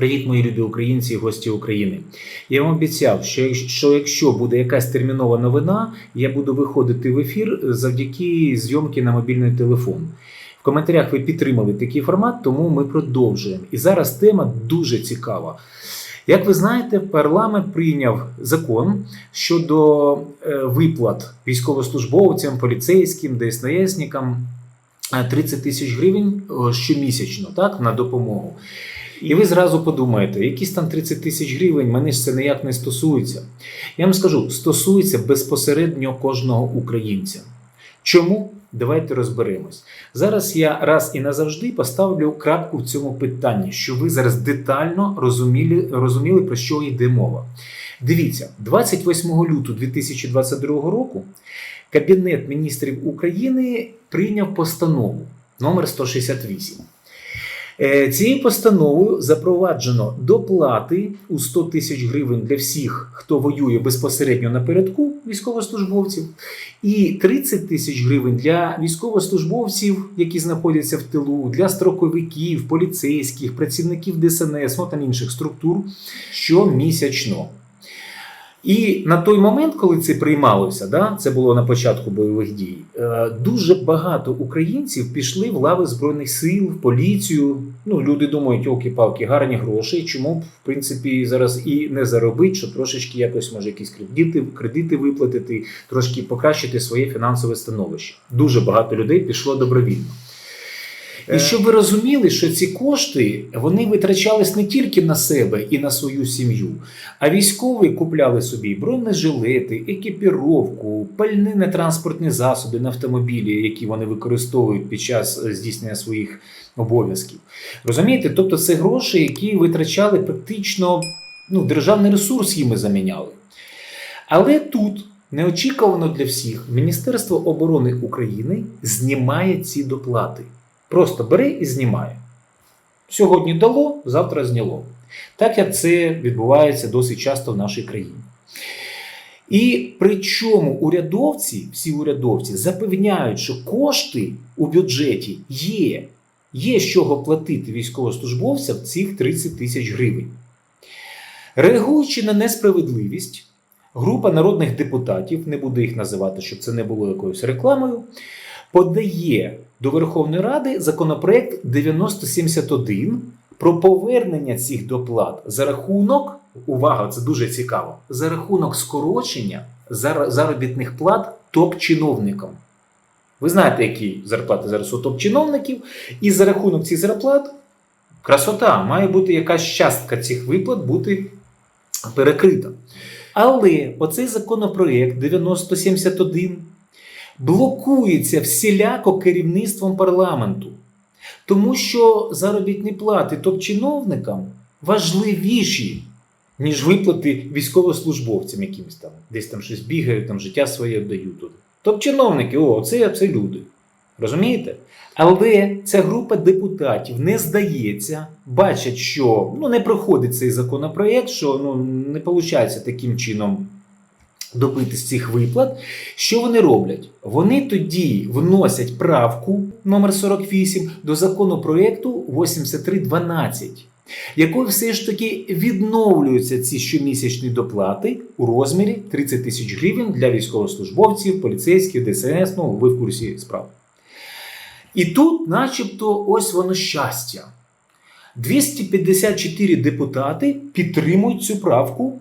Привіт, мої люди українці і гості України. Я вам обіцяв, що що якщо буде якась термінова новина, я буду виходити в ефір завдяки зйомки на мобільний телефон. В коментарях ви підтримали такий формат, тому ми продовжуємо. І зараз тема дуже цікава. Як ви знаєте, парламент прийняв закон щодо е, виплат військовослужбовцям, поліцейським, ДСНСникам е, 30 тисяч гривень е, щомісячно так, на допомогу. І ви зразу подумаєте, якісь там 30 тисяч гривень, мене ж це ніяк не стосується. Я вам скажу, стосується безпосередньо кожного українця. Чому? Давайте розберемось. Зараз я раз і назавжди поставлю крапку в цьому питанні, щоб ви зараз детально розуміли, розуміли про що йде мова. Дивіться, 28 лютого 2022 року Кабінет міністрів України прийняв постанову номер 168. Е, Цією постановою запроваджено доплати у 100 тисяч гривень для всіх, хто воює безпосередньо напередку військовослужбовців, і 30 тисяч гривень для військовослужбовців, які знаходяться в тилу, для строковиків, поліцейських, працівників ДСНС, ну та інших структур щомісячно. І на той момент, коли це приймалося, да, це було на початку бойових дій, е, дуже багато українців пішли в лави збройних сил, в поліцію. Ну, люди думають, оки-палки, гарні гроші. Чому б, в принципі, зараз і не заробити, що трошечки якось може якісь кредити, кредити виплатити, трошки покращити своє фінансове становище. Дуже багато людей пішло добровільно. І щоб ви розуміли, що ці кошти вони витрачались не тільки на себе і на свою сім'ю, а військові купляли собі бронежилети, екіпіровку, пальні транспортні засоби на автомобілі, які вони використовують під час е, здійснення своїх обов'язків. Розумієте? Тобто це гроші, які витрачали практично ну, державний ресурс їми заміняли. Але тут неочікувано для всіх Міністерство оборони України знімає ці доплати. Просто бере і знімає. Сьогодні дало, завтра зняло. Так як це відбувається досить часто в нашій країні. І причому урядовці, всі урядовці запевняють, що кошти у бюджеті є. Є з чого платити військовослужбовцям цих 30 тисяч гривень. Реагуючи на несправедливість, група народних депутатів, не буду їх називати, щоб це не було якоюсь рекламою, подає до Верховної Ради законопроект 9071 про повернення цих доплат за рахунок, увага, це дуже цікаво, за рахунок скорочення заробітних плат топ-чиновникам. Ви знаєте, які зарплати зараз у топ-чиновників, і за рахунок цих зарплат красота, має бути якась частка цих виплат бути перекрита. Але оцей законопроект 9071 блокується всіляко керівництвом парламенту, тому що заробітні плати топ-чиновникам важливіші, ніж виплати військовослужбовцям якимось там, десь там щось бігають, там життя своє віддають туди. Топ-чиновники, о, це, це люди. Розумієте? Але ця група депутатів не здається, бачать, що ну, не проходить цей законопроект, що ну, не виходить таким чином добитись цих виплат. Що вони роблять? Вони тоді вносять правку номер 48 до законопроекту 8312, якою все ж таки відновлюються ці щомісячні доплати у розмірі 30 тисяч гривень для військовослужбовців, поліцейських, ДСНС, ну ви в курсі справ. І тут, начебто, ось воно щастя. 254 депутати підтримують цю правку,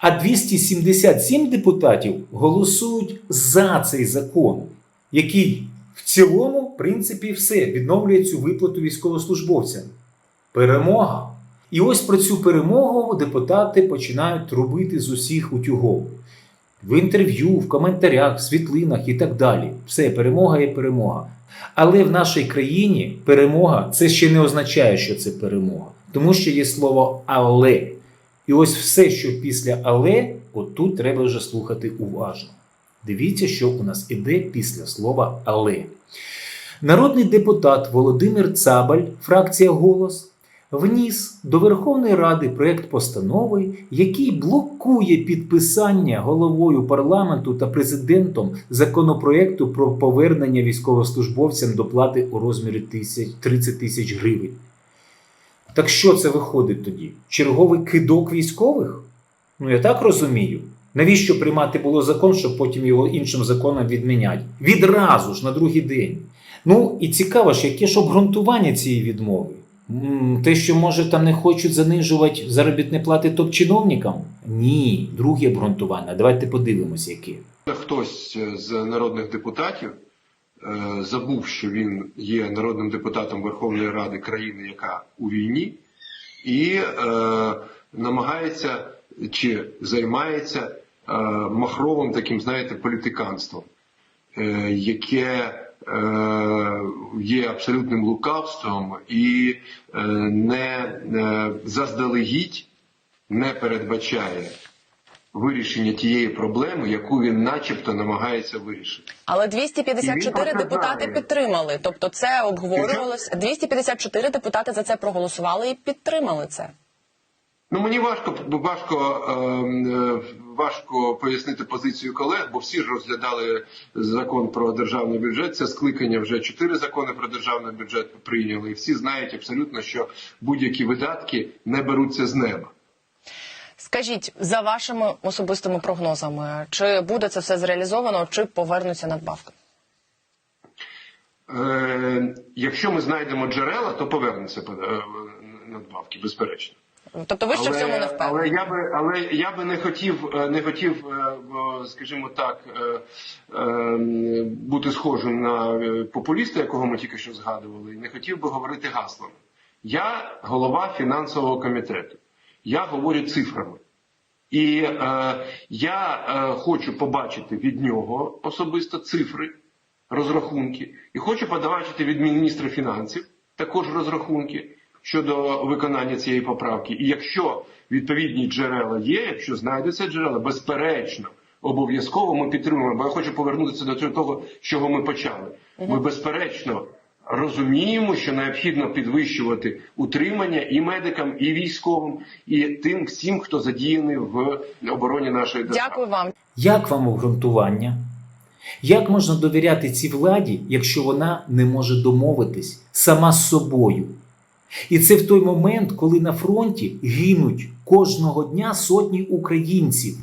а 277 депутатів голосують за цей закон, який в цілому, в принципі, все відновлює цю виплату військовослужбовцям. Перемога. І ось про цю перемогу депутати починають робити з усіх утюгов. В інтерв'ю, в коментарях, в світлинах і так далі. Все, перемога є перемога. Але в нашій країні перемога це ще не означає, що це перемога. Тому що є слово але. І ось все, що після але, отут треба вже слухати уважно. Дивіться, що у нас іде після слова але. Народний депутат Володимир Цабаль, фракція Голос, вніс до Верховної Ради проект постанови, який блокує підписання головою парламенту та президентом законопроекту про повернення військовослужбовцям доплати у розмірі тисяч- 30 тисяч гривень. Так що це виходить тоді? Черговий кидок військових? Ну я так розумію. Навіщо приймати було закон, щоб потім його іншим законом відміняти? Відразу ж на другий день. Ну і цікаво ж, яке ж обґрунтування цієї відмови? Те, що може там не хочуть занижувати заробітні плати топ-чиновникам? Ні, друге обґрунтування. Давайте подивимось, яке. Хтось з народних депутатів забув, що він є народним депутатом Верховної Ради країни, яка у війні, і е, намагається чи займається е, махровим таким, знаєте, політиканством, е, яке е, є абсолютним лукавством і е, не е, заздалегідь не передбачає вирішення тієї проблеми, яку він начебто намагається вирішити. Але І 254 він депутати підтримали. Тобто, це обговорювалось. 254 депутати за це проголосували і підтримали це. Ну мені важко важко, ем, е, важко пояснити позицію колег, бо всі ж розглядали закон про державний бюджет. Це скликання вже чотири закони про державний бюджет прийняли, і всі знають абсолютно, що будь-які видатки не беруться з неба. Скажіть за вашими особистими прогнозами, чи буде це все зреалізовано, чи повернуться надбавки? Е, якщо ми знайдемо джерела, то повернеться е, надбавки, безперечно. Тобто, ви ще в цьому не але я би, але я би не хотів, е, не хотів, е, скажімо так, бути схожим на популіста, якого ми тільки що згадували, і не хотів би говорити гаслами. Я голова фінансового комітету. Я говорю цифрами. І е, я е, хочу побачити від нього особисто цифри, розрахунки, і хочу побачити від міністра фінансів також розрахунки щодо виконання цієї поправки. І якщо відповідні джерела є, якщо знайдуться джерела, безперечно, обов'язково ми підтримуємо. Бо я хочу повернутися до того, з чого ми почали. Ми безперечно. Розуміємо, що необхідно підвищувати утримання і медикам, і військовим, і тим всім, хто задіяний в обороні нашої держави. Дякую вам. Як вам обґрунтування? Як можна довіряти цій владі, якщо вона не може домовитись сама з собою? І це в той момент, коли на фронті гинуть кожного дня сотні українців.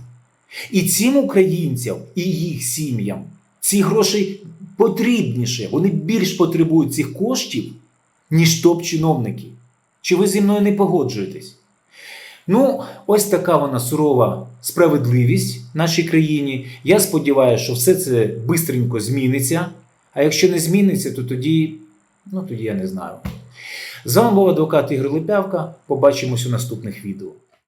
І цим українцям і їх сім'ям ці гроші потрібніше, вони більш потребують цих коштів, ніж топ-чиновники. Чи ви зі мною не погоджуєтесь? Ну, ось така вона сурова справедливість в нашій країні. Я сподіваюся, що все це бистренько зміниться. А якщо не зміниться, то тоді, ну тоді я не знаю. З вами був адвокат Ігор Липявка. Побачимось у наступних відео.